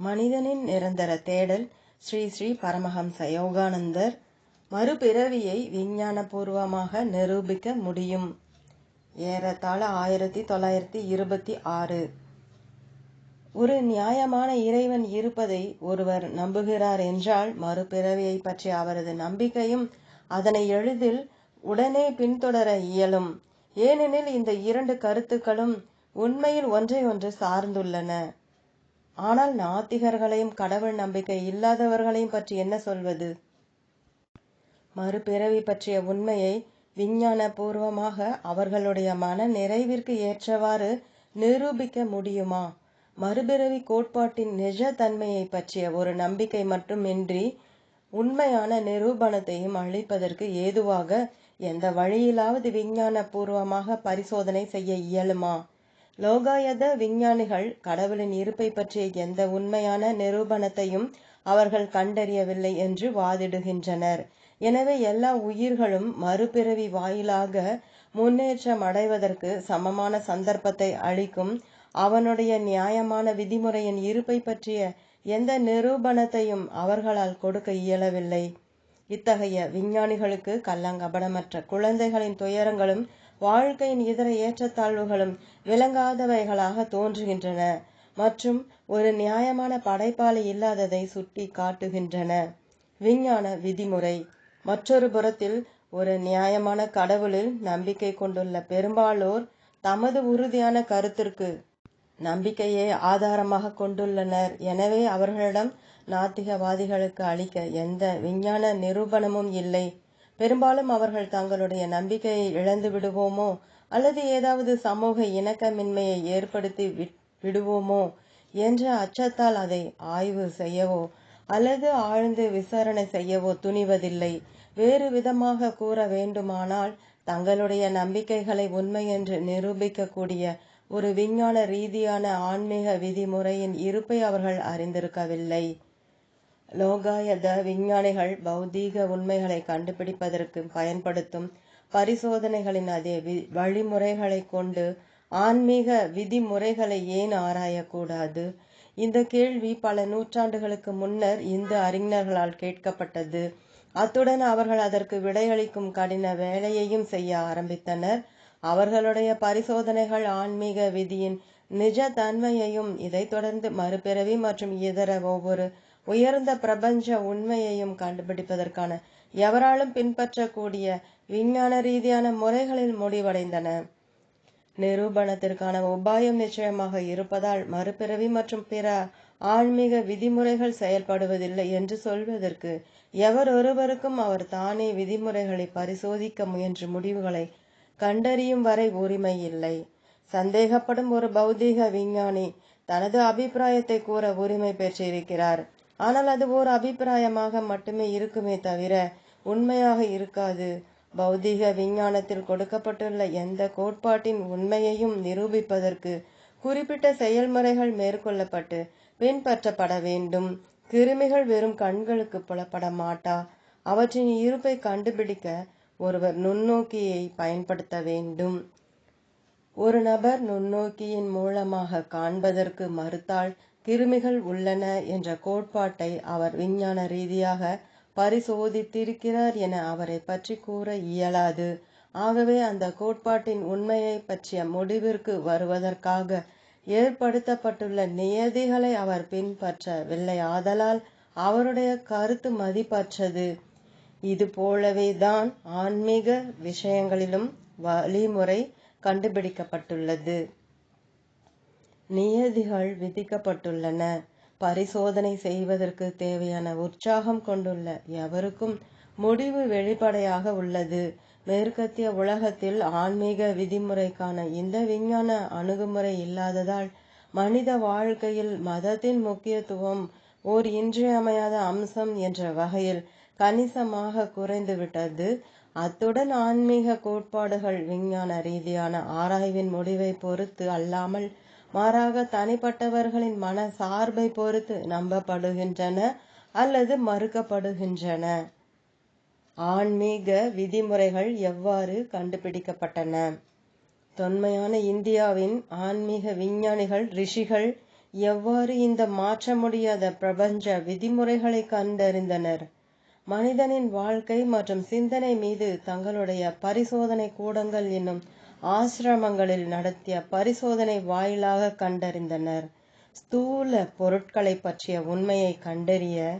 மனிதனின் நிரந்தர தேடல் ஸ்ரீ ஸ்ரீ பரமஹம்ச யோகானந்தர் மறுபிறவியை விஞ்ஞானபூர்வமாக நிரூபிக்க முடியும். ஏறத்தாழ ஆயிரத்தி தொள்ளாயிரத்தி இருபத்தி ஆறு. ஒரு நியாயமான இறைவன் இருப்பதை ஒருவர் நம்புகிறார் என்றால் மறுபிறவியை பற்றிய அவரது நம்பிக்கையும் அதனை எளிதில் உடனே பின்தொடர இயலும். ஏனெனில் இந்த இரண்டு கருத்துக்களும் உண்மையில் ஒன்றை ஒன்று சார்ந்துள்ளன. ஆனால் நாத்திகர்களையும் கடவுள் நம்பிக்கை இல்லாதவர்களையும் பற்றி என்ன சொல்வது? மறுபிறவி பற்றிய உண்மையை விஞ்ஞான பூர்வமாக அவர்களுடைய மன நிறைவிற்கு ஏற்றவாறு நிரூபிக்க முடியுமா? மறுபிறவி கோட்பாட்டின் நிஜ தன்மையை பற்றிய ஒரு நம்பிக்கை மட்டுமின்றி உண்மையான நிரூபணத்தையும் அளிப்பதற்கு ஏதுவாக எந்த வழியிலாவது விஞ்ஞான பூர்வமாக பரிசோதனை செய்ய இயலுமா? லோகாயத விஞ்ஞானிகள் கடவுளின் இருப்பை பற்றிய எந்த உண்மையான நிரூபணத்தையும் அவர்கள் கண்டறியவில்லை என்று வாதிடுகின்றனர். எனவே எல்லா உயிர்களும் மறுபிறவி வாயிலாக முன்னேற்றம் அடைவதற்கு சமமான சந்தர்ப்பத்தை அளிக்கும் அவனுடைய நியாயமான விதிமுறையின் இருப்பை பற்றிய எந்த நிரூபணத்தையும் அவர்களால் கொடுக்க இயலவில்லை. இத்தகைய விஞ்ஞானிகளுக்கு கள்ளங்கபடமற்ற குழந்தைகளின் துயரங்களும் வாழ்க்கையின் இதர ஏற்றத்தாழ்வுகளும் விளங்காதவைகளாக தோன்றுகின்றன மற்றும் ஒரு நியாயமான படைப்பாளி இல்லாததை சுட்டி காட்டுகின்றன. விஞ்ஞான விதிமுறை. மற்றொரு புறத்தில் ஒரு நியாயமான கடவுளில் நம்பிக்கை கொண்டுள்ள பெரும்பாலோர் தமது உறுதியான கருத்திற்கு நம்பிக்கையை ஆதாரமாக கொண்டுள்ளனர். எனவே அவர்களிடம் நாத்திகவாதிகளுக்கு அளிக்க எந்த விஞ்ஞான நிரூபணமும் இல்லை. பெரும்பாலும் அவர்கள் தங்களுடைய நம்பிக்கையை இழந்து விடுவோமோ அல்லது ஏதாவது சமூக இணக்கமின்மையை ஏற்படுத்தி விடுவோமோ என்ற அச்சத்தால் அதை ஆய்வு செய்யவோ அல்லது ஆழ்ந்து விசாரணை செய்யவோ துணிவதில்லை. வேறு விதமாக கூற வேண்டுமானால் தங்களுடைய நம்பிக்கைகளை உண்மை என்று நிரூபிக்கக்கூடிய ஒரு விஞ்ஞான ரீதியான ஆன்மீக விதிமுறையின் இருப்பை அவர்கள் அறிந்திருக்கவில்லை. லோகாயத விஞ்ஞானிகள் பௌதீக உண்மைகளை கண்டுபிடிப்பதற்கு பயன்படுத்தும் பரிசோதனைகளின் அதே வி வழிமுறைகளை கொண்டு ஆன்மீக விதிமுறைகளை ஏன் ஆராயக்கூடாது? இந்த கேள்வி பல நூற்றாண்டுகளுக்கு முன்னர் இந்த அறிஞர்களால் கேட்கப்பட்டது. அத்துடன் அவர்கள் அதற்கு விடையளிக்கும் கடின வேலையையும் செய்ய ஆரம்பித்தனர். அவர்களுடைய பரிசோதனைகள் ஆன்மீக விதியின் நிஜ தன்மையையும் இதைத் தொடர்ந்து மறுபிறவி மற்றும் இதர ஒவ்வொரு உயர்ந்த பிரபஞ்ச உண்மையையும் கண்டுபிடிப்பதற்கான எவராலும் பின்பற்றக்கூடிய விஞ்ஞான ரீதியான முறைகளில் முடிவடைந்தன. நிரூபணத்திற்கான உபாயம் நிச்சயமாக இருப்பதால் மறுபிறவி மற்றும் பிற ஆன்மீக விதிமுறைகள் செயல்படுவதில்லை என்று சொல்வதற்கு எவரொருவருக்கும் அவர் தானே விதிமுறைகளை பரிசோதிக்க முயன்ற முடிவுகளை கண்டறியும் வரை உரிமை இல்லை. சந்தேகப்படும் ஒரு பௌதீக விஞ்ஞானி தனது அபிப்பிராயத்தை கூற உரிமை பெற்றிருக்கிறார். ஆனால் அது ஓர் அபிப்பிராயமாக மட்டுமே இருக்குமே தவிர உண்மையாக இருக்காது. பௌதீக விஞ்ஞானத்தில் கொடுக்கப்பட்டுள்ள எந்த கோட்பாட்டின் உண்மையையும் நிரூபிப்பதற்கு குறிப்பிட்ட செயல்முறைகள் மேற்கொள்ளப்பட்டு பின்பற்றப்பட வேண்டும். கிருமிகள் வெறும் கண்களுக்கு புலப்பட மாட்டா. அவற்றின் இருப்பை கண்டுபிடிக்க ஒருவர் நுண்ணோக்கியை பயன்படுத்த வேண்டும். ஒரு நபர் நுண்ணோக்கியின் மூலமாக காண்பதற்கு மறுத்தால் கிருமிகள் உள்ளன என்ற கோட்பாட்டை அவர் விஞ்ஞான ரீதியாக பரிசோதித்திருக்கிறார் என அவரை பற்றி கூற இயலாது. ஆகவே அந்த கோட்பாட்டின் உண்மையை பற்றிய முடிவிற்கு வருவதற்காக ஏற்படுத்தப்பட்டுள்ள நியதிகளை அவர் பின்பற்றவில்லை. ஆதலால் அவருடைய கருத்து மதிப்பற்றது. இது போலவே தான் ஆன்மீக விஷயங்களிலும் வழிமுறை கண்டுபிடிக்கப்பட்டுள்ளது. நியதிகள் விதிக்கப்பட்டுள்ளன. பரிசோதனை செய்வதற்கு தேவையான உற்சாகம் கொண்டுள்ள எவருக்கும் முடிவு வெளிப்படையாக உள்ளது. மேற்கத்திய உலகத்தில் ஆன்மீக விதிமுறைக்கான இந்த விஞ்ஞான அணுகுமுறை இல்லாததால் மனித வாழ்க்கையில் மதத்தின் முக்கியத்துவம் ஓர் இன்றியமையாத அம்சம் என்ற வகையில் கணிசமாக குறைந்துவிட்டது. அத்துடன் ஆன்மீக கோட்பாடுகள் விஞ்ஞான ரீதியான ஆராய்வின் முடிவை பொறுத்து அல்லாமல் மாறாக தனிப்பட்டவர்களின் மன சார்பை பொறுத்து நம்பப்படுகின்றன அல்லது மறுக்கப்படுகின்றன. ஆன்மீக விதிமுறைகள் எவ்வாறு கண்டுபிடிக்கப்பட்டன? தொன்மையான இந்தியாவின் ஆன்மீக விஞ்ஞானிகள் ரிஷிகள் எவ்வாறு இந்த மாற்ற முடியாத பிரபஞ்ச விதிமுறைகளை கண்டறிந்தனர்? மனிதனின் வாழ்க்கை மற்றும் சிந்தனை மீது தங்களுடைய பரிசோதனை கூடங்கள் என்னும் ஆசிரமங்களில் நடத்திய பரிசோதனை வாயிலாக கண்டறிந்தனர். ஸ்தூல பொருட்களை பற்றிய உண்மையை கண்டறிய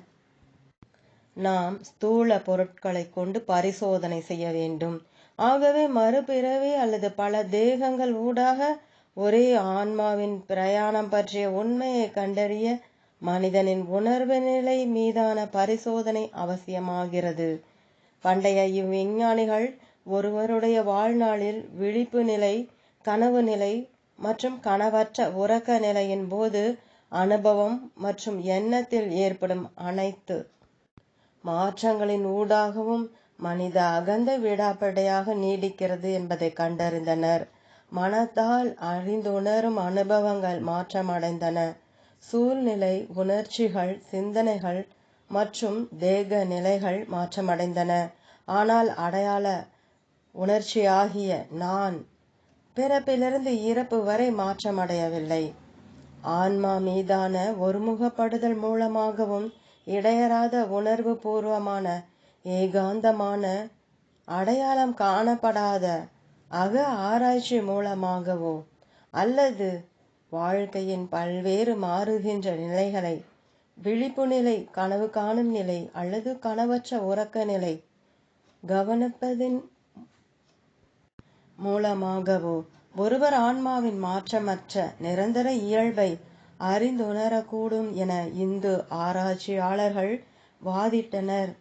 நாம் ஸ்தூல பொருட்களை கொண்டு பரிசோதனை செய்ய வேண்டும். ஆகவே மறுபிறவி அல்லது பல தேகங்கள் ஊடாக ஒரே ஆன்மாவின் பிரயாணம் பற்றிய உண்மையை கண்டறிய மனிதனின் உணர்வு நிலை மீதான பரிசோதனை அவசியமாகிறது. பண்டைய இவ்விஞ்ஞானிகள் ஒருவருடைய வாழ்நாளில் விழிப்பு நிலை கனவு நிலை மற்றும் கனவற்ற உறக்க நிலையின் போது அனுபவம் மற்றும் எண்ணத்தில் ஏற்படும் அனைத்து மாற்றங்களின் ஊடாகவும் மனித அகந்த விடாப்படையாக நீடிக்கிறது என்பதை கண்டறிந்தனர். மனத்தால் அறிந்துணரும் அனுபவங்கள் மாற்றமடைந்தன. சூழ்நிலை உணர்ச்சிகள் சிந்தனைகள் மற்றும் தேக நிலைகள் மாற்றமடைந்தன. ஆனால் அடையாள உணர்ச்சியாகிய நான் பிறப்பிலிருந்து இறப்பு வரை மாற்றமடையவில்லை. ஆன்மா மீதான ஒருமுகப்படுதல் மூலமாகவும் இடையறாத உணர்வு பூர்வமான ஏகாந்தமான அடையாளம் காணப்படாத அக ஆராய்ச்சி மூலமாகவோ அல்லது வாழ்க்கையின் பல்வேறு மாறுகின்ற நிலைகளை விழிப்பு நிலை கனவு காணும் நிலை அல்லது கனவற்ற உறக்க நிலை கவனிப்பதின் மூலமாகவோ. ஒருவர் ஆன்மாவின் மாற்றமற்ற நிரந்தர இயல்பை அறிந்துணரக்கூடும் என இந்து ஆராய்ச்சியாளர்கள் வாதிட்டனர்.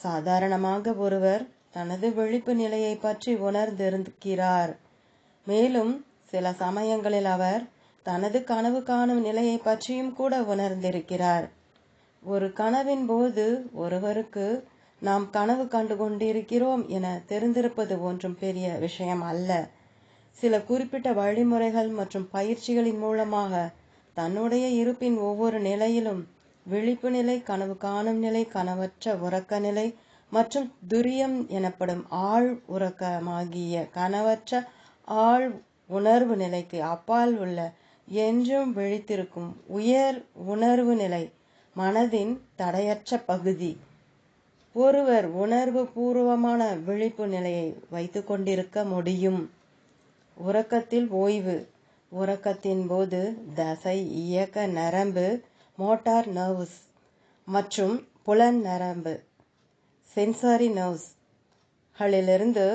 சாதாரணமாக ஒருவர் தனது விழிப்பு நிலையை பற்றி உணர்ந்திருக்கிறார். மேலும் சில சமயங்களில் அவர் தனது கனவு காணும் நிலையை பற்றியும் கூட உணர்ந்திருக்கிறார். ஒரு கனவின் போது ஒருவருக்கு நாம் கனவு கண்டு கொண்டிருக்கிறோம் என தெரிந்திருப்பது ஒன்றும் பெரிய விஷயம் அல்ல. சில குறிப்பிட்ட வழிமுறைகள் மற்றும் பயிற்சிகளின் மூலமாக தன்னுடைய இருப்பின் ஒவ்வொரு நிலையிலும் விழிப்பு நிலை கனவு காணும் நிலை கனவற்ற உறக்க நிலை மற்றும் துரியம் எனப்படும் ஆழ் உறக்கமாகிய கனவற்ற ஆழ் உணர்வு நிலைக்கு அப்பால் உள்ள என்றும் விழித்திருக்கும் உயர் உணர்வு நிலை மனதின் தடையற்ற பகுதி. ஒருவர் உணர்வு பூர்வமான விழிப்பு நிலையை வைத்து கொண்டிருக்க முடியும். உறக்கத்தில் ஓய்வு. உறக்கத்தின் போது தசை இயக்க நரம்பு மோட்டார் நர்வ்ஸ் மற்றும் புலன் நரம்பு சென்சாரி நர்வ்ஸ் களிலிருந்து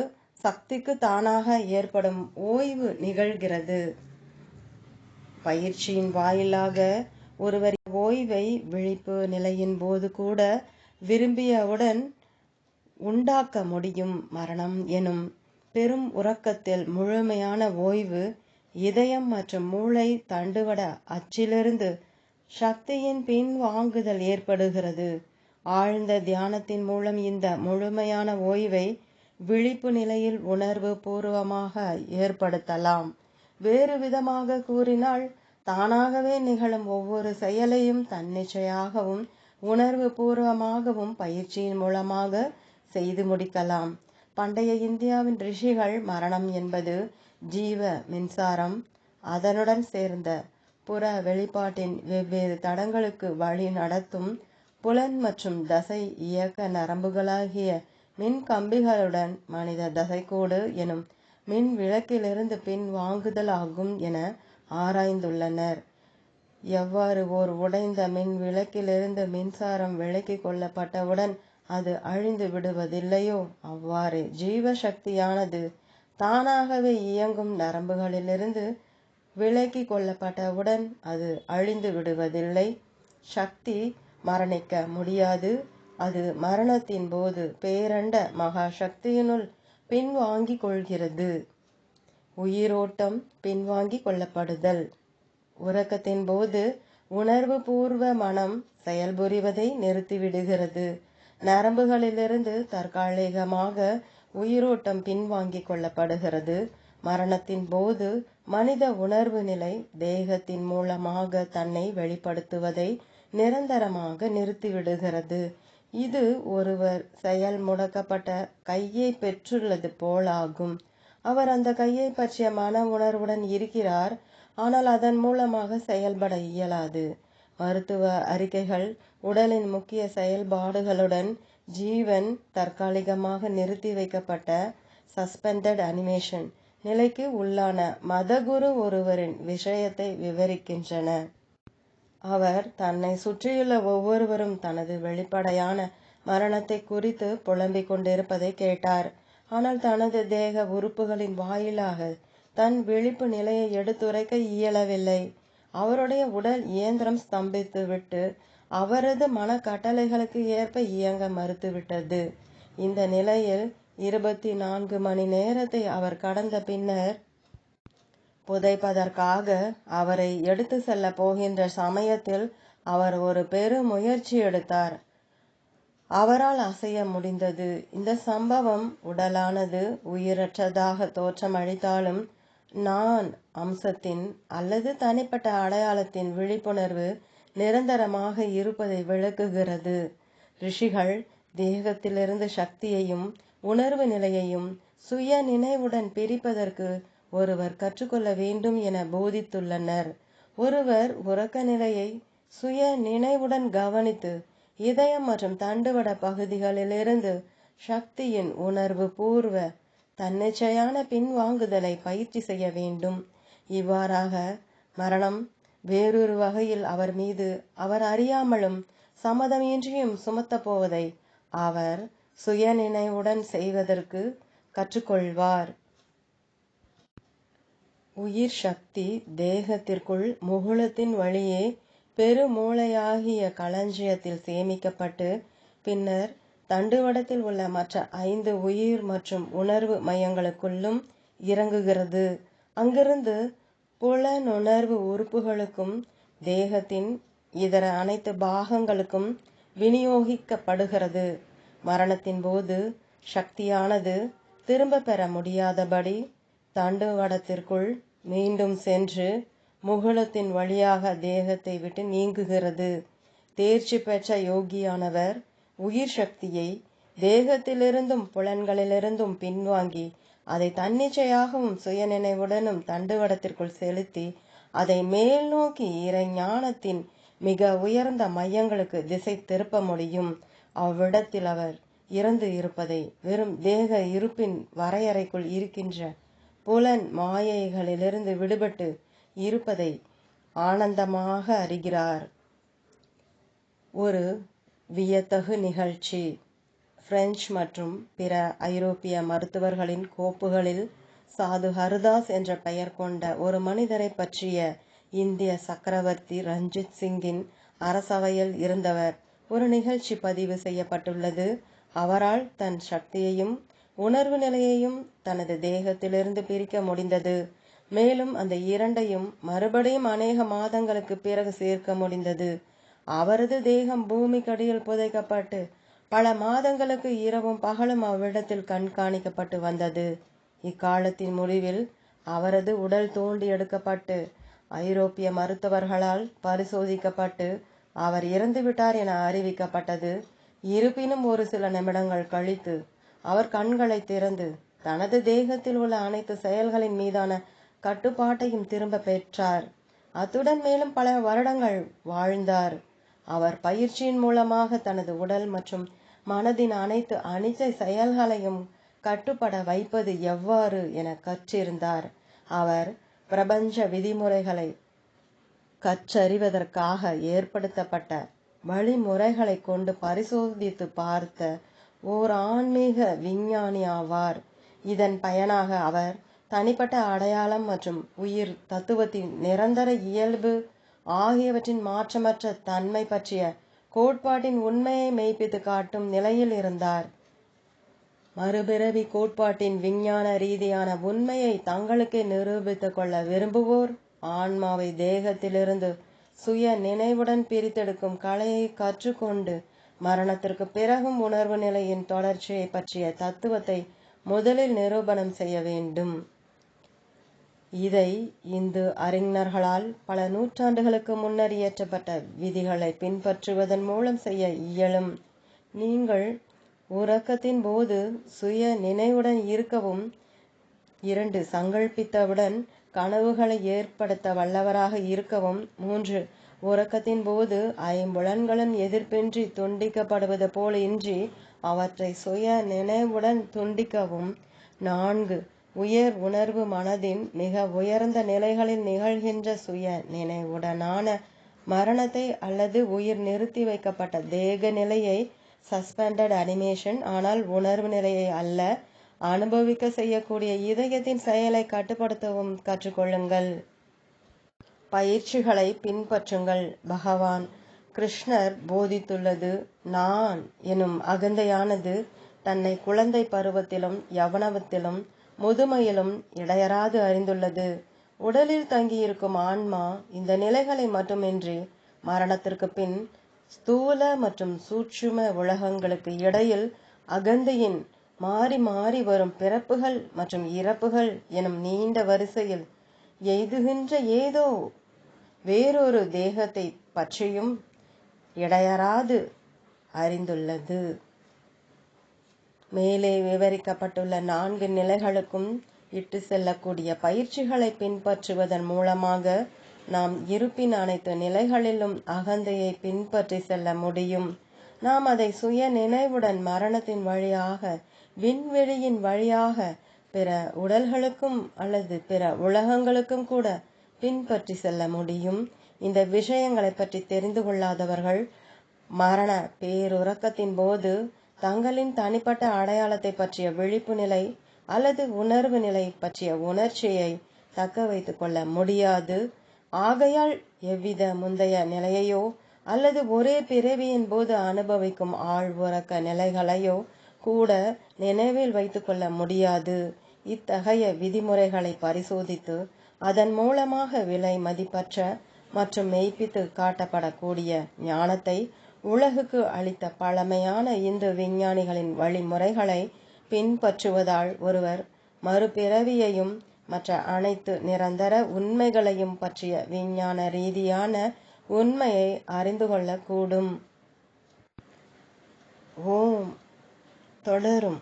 சக்திக்கு தானாக ஏற்படும் ஓய்வு நிகழ்கிறது. பயிற்சியின் வாயிலாக ஒருவர் ஓய்வை விழிப்பு நிலையின் போது கூட விரும்பியவுடன் உண்டாக்க முடியும் மரணம் எனும் பெரும் உறக்கத்தில் முழுமையான ஓய்வு இதயம் மற்றும் மூளை தண்டுவட அச்சிலிருந்து சக்தியின் பின்வாங்குதல் ஏற்படுகிறது. ஆழ்ந்த தியானத்தின் மூலம் இந்த முழுமையான ஓய்வை விழிப்பு நிலையில் உணர்வு பூர்வமாக ஏற்படுத்தலாம். வேறு விதமாக கூறினால் தானாகவே நிகழும் ஒவ்வொரு செயலையும் தன்னிச்சையாகவும் உணர்வு பூர்வமாகவும் பயிற்சியின் மூலமாக செய்து முடிக்கலாம். பண்டைய இந்தியாவின் ரிஷிகள் மரணம் என்பது ஜீவ மின்சாரம். அதனுடன் சேர்ந்த புற வெளிப்பாட்டின் வெவ்வேறு தடங்களுக்கு வழி நடத்தும் புலன் மற்றும் தசை இயக்க நரம்புகளாகிய மின் கம்பிகளுடன் மனித தசைக்கோடு எனும் மின் விளக்கிலிருந்து பின் வாங்குதல் ஆகும் என ஆராய்ந்துள்ளனர். எவ்வாறு ஓர் உடைந்த மின் விளக்கிலிருந்து மின்சாரம் விலக்கிக் கொள்ளப்பட்டவுடன் அது அழிந்து விடுவதில்லையோ? அவ்வாறு ஜீவ சக்தியானது தானாகவே இயங்கும் நரம்புகளிலிருந்து விலக்கி கொள்ளப்பட்டவுடன் அது அழிந்து விடுவதில்லை. சக்தி மரணிக்க முடியாது. அது மரணத்தின் போது பேரண்ட மகா சக்தியினுள் பின்வாங்கிக் கொள்கிறது. உயிரோட்டம் பின்வாங்கிக் கொள்ளப்படுதல். உறக்கத்தின் போது உணர்வு பூர்வ மனம் செயல்புரிவதை நிறுத்திவிடுகிறது. நரம்புகளிலிருந்து தற்காலிகமாக உயிரோட்டம் பின்வாங்கிக் கொள்ளப்படுகிறது. மரணத்தின் போது மனித உணர்வு நிலை தேகத்தின் மூலமாக தன்னை வெளிப்படுத்துவதை நிரந்தரமாக நிறுத்திவிடுகிறது. இது ஒருவர் செயல் முடக்கப்பட்ட கையை பெற்றுள்ளது போலாகும். அவர் அந்த கையை பற்றிய மன உணர்வுடன் இருக்கிறார். ஆனால் அதன் மூலமாக செயல்பட இயலாது. மருத்துவ அறிக்கைகள் உடலின் முக்கிய செயல்பாடுகளுடன் ஜீவன் தற்காலிகமாக நிறுத்தி வைக்கப்பட்ட சஸ்பெண்டட் அனிமேஷன் நிலைக்கு உள்ளான மதகுரு ஒருவரின் விஷயத்தை விவரிக்கின்றன. அவர் தன்னை சுற்றியுள்ள ஒவ்வொருவரும் தனது வெளிப்படையான மரணத்தை குறித்து புலம்பிக் கொண்டிருப்பதை கேட்டார். ஆனால் தனது தேக உறுப்புகளின் வாயிலாக தன் விழிப்பு நிலையை எடுத்துரைக்க இயலவில்லை. அவருடைய உடல் இயந்திரம் ஸ்தம்பித்து விட்டு அவரது மனக்கட்டளைகளுக்கு ஏற்ப இயங்க மறுத்துவிட்டது. இந்த நிலையில் இருபத்தி நான்கு மணி நேரத்தை அவர் கடந்த பின்னர் புதைப்பதற்காக அவரை எடுத்து செல்ல போகின்ற சமயத்தில் அவர் ஒரு பெரு முயற்சி எடுத்தார். அவரால் அசைய முடிந்தது. இந்த சம்பவம் உடலானது உயிரற்றதாக தோற்றமளித்தாலும் நான் அம்சத்தின் அல்லது தனிப்பட்ட அடையாளத்தின் விழிப்புணர்வு நிரந்தரமாக இருப்பதை விளக்குகிறது. ரிஷிகள் தேகத்திலிருந்து சக்தியையும் உணர்வு நிலையையும் சுய நினைவுடன் பிரிப்பதற்கு ஒருவர் கற்றுக்கொள்ள வேண்டும் என போதித்துள்ளனர். ஒருவர் உறக்க நிலையை சுய நினைவுடன் கவனித்து இதயம் மற்றும் தண்டுவட பகுதிகளிலிருந்து சக்தியின் உணர்வு பூர்வ தன்னிச்சையான பின்வாங்குதலை பயிற்சி செய்ய வேண்டும். இவ்வாறாக மரணம் வேறொரு வகையில் அவர் மீது அவர் அறியாமலும் சம்மதமின்றியும் சுமத்தப்போவதை அவர் சுயநினைவுடன் செய்வதற்கு கற்றுக்கொள்வார். உயிர் சக்தி தேகத்திற்குள் முகுளத்தின் வழியே பெருமூளையாகிய களஞ்சியத்தில் சேமிக்கப்பட்டு பின்னர் தண்டுவடத்தில் உள்ள மற்ற ஐந்து உயிர் மற்றும் உணர்வு மையங்களுக்குள்ளும் இறங்குகிறது. அங்கிருந்து புலனுணர்வு உறுப்புகளுக்கும் தேகத்தின் இதர அனைத்து பாகங்களுக்கும் விநியோகிக்கப்படுகிறது. மரணத்தின் போது சக்தியானது திரும்ப பெற முடியாதபடி தண்டுவடத்திற்குள் மீண்டும் சென்று முகுளத்தின் வழியாக தேகத்தை விட்டு நீங்குகிறது. தேர்ச்சி பெற்ற யோகியானவர் உயிர் சக்தியை தேகத்திலிருந்தும் புலன்களிலிருந்தும் பின்வாங்கி அதை தன்னிச்சையாகவும் சுயநினைவுடனும் தண்டுவடத்திற்குள் செலுத்தி அதை மேல் நோக்கி இறைஞானத்தின் மிக உயர்ந்த மையங்களுக்கு திசை திருப்ப முடியும். அவ்விடத்தில் அவர் இறந்து இருப்பதை வெறும் தேக இருப்பின் வரையறைக்குள் இருக்கின்ற புலன் மாயைகளிலிருந்து விடுபட்டு இருப்பதை ஆனந்தமாக அறிகிறார். ஒரு வியத்தகு நிகழ்ச்சி. பிரெஞ்சு மற்றும் பிற ஐரோப்பிய மருத்துவர்களின் கோப்புகளில் சாது ஹரிதாஸ் என்ற பெயர் கொண்ட ஒரு மனிதரை பற்றிய இந்திய சக்கரவர்த்தி ரஞ்சித் சிங்கின் அரசவையில் இருந்தவர். ஒரு நிகழ்ச்சி பதிவு செய்யப்பட்டுள்ளது. அவரால் தன் சக்தியையும் உணர்வு நிலையையும் தனது தேகத்திலிருந்து பிரிக்க முடிந்தது. மேலும் அந்த இரண்டையும் மறுபடியும் அநேக மாதங்களுக்கு பிறகு சேர்க்க முடிந்தது. அவரது தேகம் பூமிக்கடியில் புதைக்கப்பட்டு பல மாதங்களுக்கு இரவும் பகலும் அவ்விடத்தில் கண்காணிக்கப்பட்டு வந்தது. இக்காலத்தின் முடிவில் அவரது உடல் தோண்டி எடுக்கப்பட்டு ஐரோப்பிய மருத்துவர்களால் பரிசோதிக்கப்பட்டு அவர் இறந்துவிட்டார் என அறிவிக்கப்பட்டது. இருப்பினும் ஒரு சில நிமிடங்கள் கழித்து அவர் கண்களை திறந்து தனது தேகத்தில் உள்ள அனைத்து செயல்களின் மீதான கட்டுப்பாட்டையும் திரும்ப பெற்றார். அத்துடன் மேலும் பல வருடங்கள் வாழ்ந்தார். அவர் பயிற்சியின் மூலமாக தனது உடல் மற்றும் மனதின் அனைத்து அனைத்து செயல்களையும் கட்டுப்பட வைப்பது எவ்வாறு என கற்றிருந்தார். அவர் பிரபஞ்ச விதிமுறைகளை கற்றறிவதற்காக ஏற்படுத்தப்பட்ட வழிமுறைகளை கொண்டு பரிசோதித்து பார்த்த ஓர் ஆன்மீக விஞ்ஞானி ஆவார். இதன் பயனாக அவர் தனிப்பட்ட அடையாளம் மற்றும் உயிர் தத்துவத்தின் நிரந்தர இயல்பு ஆகியவற்றின் மாற்றமற்ற தன்மை பற்றிய கோட்பாட்டின் உண்மையை மெய்ப்பித்து காட்டும் நிலையில் இருந்தார். மறுபிறவி கோட்பாட்டின் விஞ்ஞான ரீதியான உண்மையை தங்களுக்கே நிரூபித்துக் கொள்ள விரும்புவோர் ஆன்மாவை தேகத்திலிருந்து சுய நினைவுடன் பிரித்தெடுக்கும் கலையை கற்றுக்கொண்டு மரணத்திற்கு பிறகும் உணர்வு நிலையின் தொடர்ச்சியை பற்றிய தத்துவத்தை முதலில் நிரூபணம் செய்ய வேண்டும். இதை இந்து அறிஞர்களால் பல நூற்றாண்டுகளுக்கு முன்னர் இயற்றப்பட்ட விதிகளை பின்பற்றுவதன் மூலம் செய்ய இயலும். நீங்கள் உறக்கத்தின் போது சுய நினைவுடன் இருக்கவும் இரண்டு சங்கல்பித்தவுடன் கனவுகளை ஏற்படுத்த வல்லவராக இருக்கவும். மூன்று உறக்கத்தின் போது ஐம்புலன்களும் எதிர்ப்பின்றி துண்டிக்கப்படுவது போல் இன்றி அவற்றை சுய நினைவுடன் துண்டிக்கவும். நான்கு உயர் உணர்வு மனதின் மிக உயர்ந்த நிலைகளில் நிகழ்கின்ற சுய நினைவுடனான மரணத்தை அல்லது உயிர் நிறுத்தி வைக்கப்பட்ட தேக நிலையை சஸ்பெண்டட் அனிமேஷன் ஆனால் உணர்வு நிலையை அல்ல அனுபவிக்க செய்யக்கூடிய இதயத்தின் செயலை கட்டுப்படுத்தவும் கற்றுக்கொள்ளுங்கள். பயிற்சிகளை பின்பற்றுங்கள். பகவான் கிருஷ்ணர் போதித்துள்ளது நான் எனும் அகந்தையானது தன்னை குழந்தை பருவத்திலும் யவனவத்திலும் முதுமையிலும் இடையராது அறிந்துள்ளது. உடலில் தங்கியிருக்கும் ஆன்மா இந்த நிலைகளை மட்டுமின்றி மரணத்திற்கு பின் ஸ்தூல மற்றும் சூட்சும உலகங்களுக்கு இடையில் அகந்தையின் மாறி மாறி வரும் பிறப்புகள் மற்றும் இறப்புகள் எனும் நீண்ட வரிசையில் எய்துகின்ற ஏதோ வேறொரு தேகத்தை பற்றியும் இடையராது அறிந்துள்ளது. மேலே விவரிக்கப்பட்டுள்ள நான்கு நிலைகளுக்கும் இட்டு செல்லக்கூடிய பயிற்சிகளை பின்பற்றுவதன் மூலமாக நாம் இருப்பின் அனைத்து நிலைகளிலும் அகந்தையை பின்பற்றி செல்ல முடியும். நாம் அதை சுய நினைவுடன் மரணத்தின் வழியாக விண்வெளியின் வழியாக பிற உடல்களுக்கும் அல்லது பிற உலகங்களுக்கும் கூட பின்பற்றி செல்ல முடியும். இந்த விஷயங்களை பற்றி தெரிந்து கொள்ளாதவர்கள் மரண பேருறக்கத்தின் போது தங்களின் தனிப்பட்ட அடையாளத்தை பற்றிய விழிப்பு நிலை அல்லது உணர்வு நிலை பற்றிய உணர்ச்சியை தக்க வைத்து கொள்ள முடியாது. ஆகையால் எவ்வித முந்தைய நிலையையோ அல்லது ஒரே பிறவியின் போது அனுபவிக்கும் ஆழ்வுறக்க உறக்க நிலைகளையோ கூட நினைவில் வைத்துக்கொள்ள முடியாது. இத்தகைய விதிமுறைகளை பரிசோதித்து அதன் மூலமாக விலை மதிப்பற்ற மற்றும் மெய்ப்பித்து காட்டப்படக்கூடிய ஞானத்தை உலகுக்கு அளித்த பழமையான இந்து விஞ்ஞானிகளின் வழிமுறைகளை பின்பற்றுவதால் ஒருவர் மறுபிறவியையும் மற்ற அனைத்து நிரந்தர உண்மைகளையும் பற்றிய விஞ்ஞான ரீதியான உண்மையை அறிந்து கொள்ளக்கூடும். ஓம். தொடரும்.